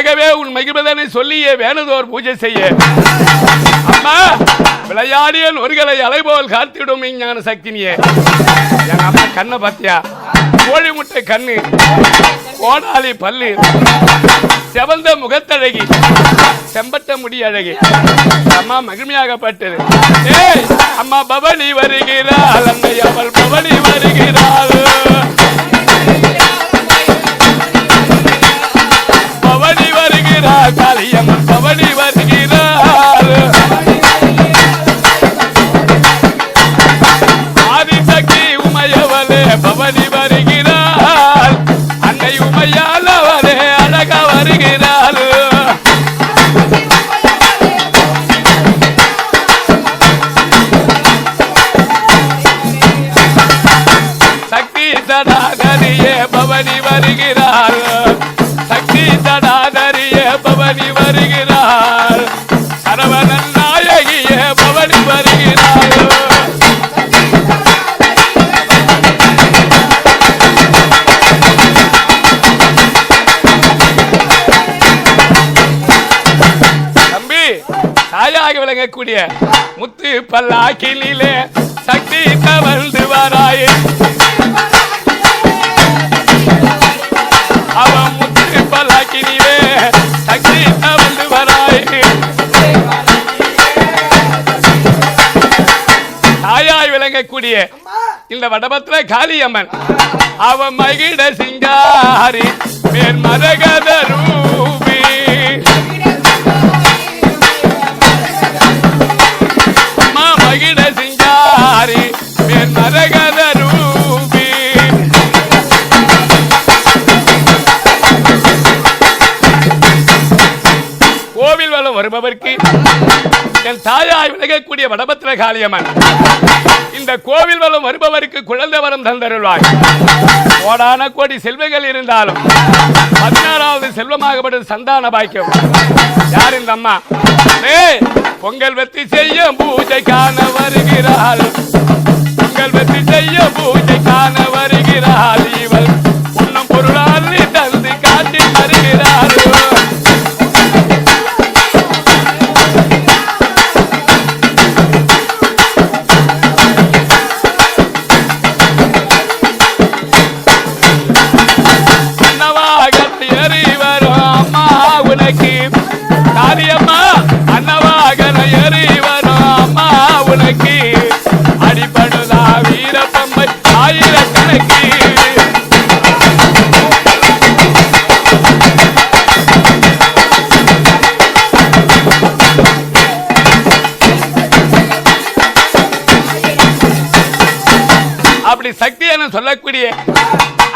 ஆகவே உன் மகிமதனை சொல்லியே வேணுதோர் பூஜை செய்ய. அம்மா விளையாடியன் ஒருகளை அலைபோல் காத்திடும் ஞான சக்தினியே. என் அம்மா கண்ணை பார்த்தியா கோழி முட்டை கண்ணு கோடாலி பல்லு செவந்த முகத்தழகி செம்பட்ட முடி அழகி. அம்மா மகிழ்மையாகப்பட்டது ஏய் அம்மா பவனி வருகிறாள் அன்னை அவள் பவனி வருகிறாள். காளியம்மன் வருகிறார். ஆதிசக்தி உமையவளே பவனி வருகிறார். தாயாக விளங்கக்கூடிய முத்து பல்லாக்கிலே சக்தி தவழ்ந்து வராயே. அவன் முத்து பல்லாக்கிலே சக்தி தவழ்ந்து வராயே. தாயாய் விளங்கக்கூடிய இந்த வடபத்திர காளியம்மன் அவன் மகிட சிங்காரி மேல் மரகத கோவில் வளம் வருபவர்க்கு என் தாயாய் விலகக்கூடிய வடபத்திர காளியம்மன். இந்த கோவில் வளம் வருபவருக்கு குழந்தை வரம் தந்தருள்வாய். கோடான கோடி செல்வங்கள் இருந்தாலும் பதினாறாவது செல்வமாகப்படும் சந்தான பாக்கியம். யார் இந்த அம்மா? பொங்கல் வெத்தி செய்ய பூஜைக்கான வருகிறாள். உற்பத்தி செய்ய பூஜை காண வருகிறாள் இவள் உன்னும் பொருளால் தந்து காட்டி வருகிறாள் அப்படி சக்தி என சொல்லக்கூடிய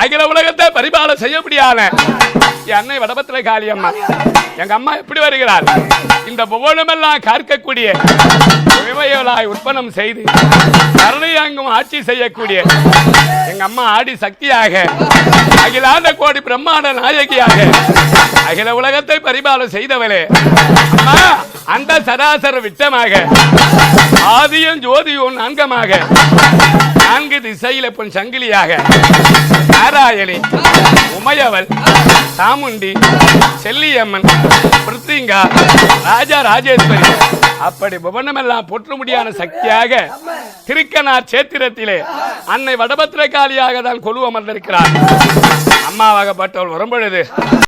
அகில உலகத்தை பரிபாலம் செய்ய முடியாத என் அன்னை வடபத்திர காளியம்மா எங்க அம்மா எப்படி வருகிறார் இந்த புவனமெல்லாம் காக்கக்கூடிய விவயலாய் உற்பனம் செய்து கருணையங்கும் ஆட்சி செய்யக்கூடிய எங்க அம்மா ஆடி சக்தியாக அகிலாண்ட கோடி பிரம்மாண்ட நாயகியாக அகில உலகத்தை பரிபாலம் செய்தவளே. அந்த சராசர விட்டமாக ஆதியும் ஜோதியும் நான்கமாக நான்கு திசையில பொன் சங்கிலியாக நாராயணி உமையவள் சாமுண்டி செல்லியம்மன் பிருத்திங்கா ராஜா ராஜேஸ்வரி. அப்படி புவனமெல்லாம் பொற்று முடியான சக்தியாக திருக்கனார் சேத்திரத்திலே அன்னை வடபத்திரகாளியாக தான் கொலுவமர்ந்திருக்கிறார் அம்மாவாகப்பட்டவள் வரும்பொழுது